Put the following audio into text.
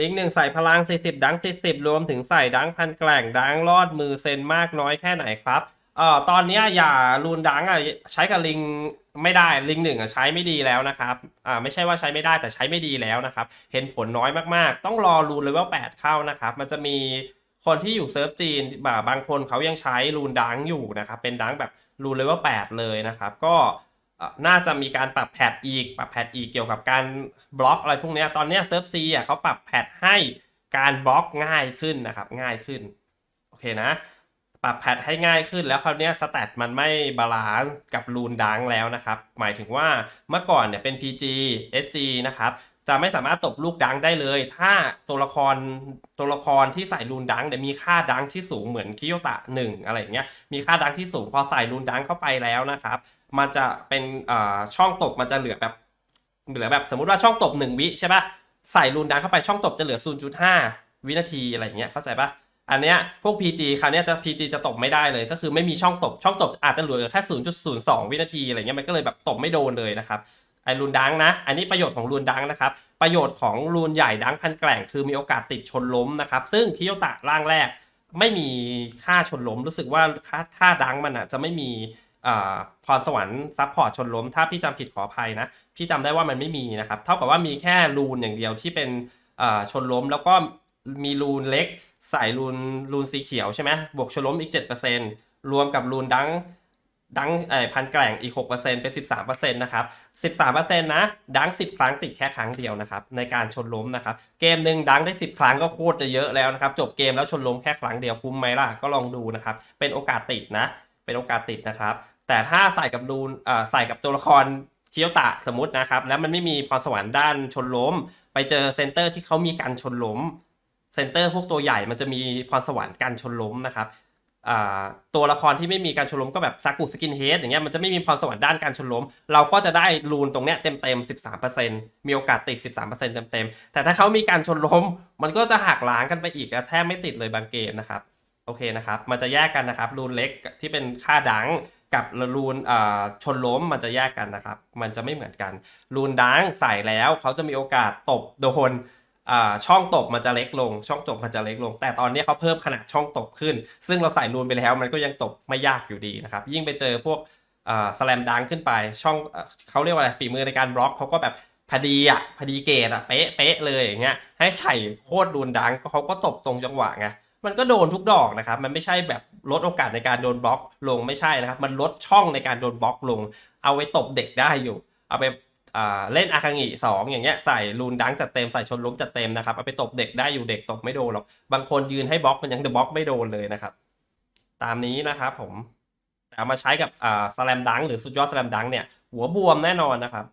ลิงก์หนึ่งใส่พลัง 40 ดัง 40 รวมถึงใส่ดังพันแกล่งดังรอดมือเซนมากน้อยแค่ไหนครับเอ่อตอนนี้อย่ารูนดังอะใช้กับลิงไม่ได้ลิงหนึ่งอะใช้ไม่ดีแล้วนะครับอ่าไม่ใช่ว่าใช้ไม่ได้แต่ใช้ไม่ดีแล้วนะครับเห็นผลน้อยมากๆ ต้องรอรูนเลเวล8เข้านะครับมันจะมีคนที่อยู่เซิร์ฟจีนบบบางคนเขายังใช้รูนดังอยู่นะครับเป็นดังแบบรูนเลเวล8เลยนะครับก็ น่าจะมีการปรับแพทอีก ปรับแพทอีกเกี่ยวกับการบล็อกอะไรพวกนี้ตอนนี้เซิร์ฟซีอะเขาปรับแพทให้การบล็อกง่ายขึ้นนะครับง่ายขึ้นโอเคนะ ปรับแพทให้ง่ายขึ้นแล้วคราวนี้สแตทมันไม่บาลานซ์กับรูนดังแล้วนะครับ หมายถึงว่าเมื่อก่อนเนี่ยเป็น PG SG นะครับ จะไม่สามารถตบลูกดังได้เลย ถ้าตัวละครตัวละครที่ใส่รูนดังเนี่ยมีค่าดังที่สูงเหมือนคิโยตะหนึ่งอะไรอย่างเงี้ยมีค่าดังที่สูงพอใส่รูนดังเข้าไปแล้วนะครับ มันจะเป็นอ่าช่องตบมันจะเหลือแบบเหลือแบบสมมุติว่าช่องตบ 1 วิใช่ปะใส่รูนดังเข้าไปช่องตบจะเหลือ 0.5 วินาทีอะไรอย่างเงี้ยเข้าใจปะอันเนี้ยพวก PG คราวเนี้ยจะ PG จะตบไม่ได้เลย ก็คือไม่มีช่องตบช่องตบอาจจะเหลือแค่ 0.02 วินาทีอะไรเงี้ยมันก็เลยแบบตบไม่โดนเลยนะครับ ไอรูนดังนะ อันนี้ประโยชน์ของรูนดังนะครับ ประโยชน์ของรูนใหญ่ดังพันแกล่งคือมีโอกาสติดชนล้มนะครับ ซึ่งคิโยตะร่างแรกไม่มีค่าชนล้ม รู้สึกว่าค่าท่าดังมันอะจะไม่มีพรสวรรค์ซับพอร์ตชนล้ม ถ้าพี่จำผิดขออภัยนะ พี่จำได้ว่ามันไม่มีนะครับ เท่ากับว่ามีแค่รูนอย่างเดียวที่เป็นชนล้มแล้วก็มีรูนเล็กใส่รูนรูนสีเขียวใช่ไหมบวกชนล้มอีก 7%รวมกับรูนดัง ดังเอ่อพันแกล่งอีก 6%เป็น 13%นะครับ 13%นะ ดัง 10 ครั้งติดแค่ครั้งเดียวนะครับ ในการชนล้มนะครับ เกมหนึ่งดังได้ 10 ครั้งก็โคตรจะเยอะแล้วนะครับ จบเกมแล้วชนล้มแค่ครั้งเดียวคุ้มไหมล่ะ ก็ลองดูนะครับ เป็นโอกาสติดนะ เป็นโอกาสติดนะครับ แต่ถ้าใส่กับรูเอ่อใส่กับตัวละครเคียวตะสมมตินะครับ แล้วมันไม่มีพรสวรรค์ด้านชนล้ม ไปเจอเซนเตอร์ที่เขามีการชนล้มเซนเตอร์พวกตัวใหญ่มันจะมีพรสวรรค์การชนล้มนะครับ ตัวละครที่ไม่มีการชนล้มก็แบบซากุสกินเฮดอย่างเงี้ยมันจะไม่มีพรสวรรค์ด้านการชนล้ม เราก็จะได้รูนตรงเนี้ยเต็มเต็มๆ13%มีโอกาสติด 13%เต็มเต็มๆแต่ถ้าเขามีการชนล้ม มันก็จะหักล้างกันไปอีกแทบไม่ติดเลยบางเกมนะครับโอเคนะครับมันจะแยกกันนะครับรูนเล็กที่เป็นค่าดังกับรูนชนล้มมันจะแยกกันนะครับ มันจะไม่เหมือนกัน รูนดังใส่แล้วเขาจะมีโอกาสตบโดน ช่องตบมันจะเล็กลง ช่องตบมันจะเล็กลง แต่ตอนนี้เขาเพิ่มขนาดช่องตบขึ้น ซึ่งเราใส่รูนไปแล้วมันก็ยังตบไม่ยากอยู่ดีนะครับ ยิ่งไปเจอพวกสแลมดังขึ้นไป ช่องเขาเรียกว่าอะไรฝีมือในการบล็อกเขาก็แบบพอดีอะพอดีเกตอะเป๊ะเป๊ะเลยอย่างเงี้ยให้ใส่โคตรรูนดังเขาก็ตบตรงจังหวะไงมันก็โดนทุกดอกนะครับ มันไม่ใช่แบบลดโอกาสในการโดนบล็อกลงไม่ใช่นะครับ มันลดช่องในการโดนบล็อกลง เอาไว้ตบเด็กได้อยู่ เอาไป เล่นอาคังอีสองอย่างเงี้ยใส่ลูนดังจัดเต็มใส่ชนล้มจัดเต็มนะครับเอาไปตบเด็กได้อยู่เด็กตบไม่โดนหรอกบางคนยืนให้บล็อกมันยังจะบล็อกไม่โดนเลยนะครับ ตามนี้นะครับผมแต่เอามาใช้กับอ่าสแลมดังหรือสุดยอดสแลมดังเนี่ยหัวบวมแน่นอนนะครับ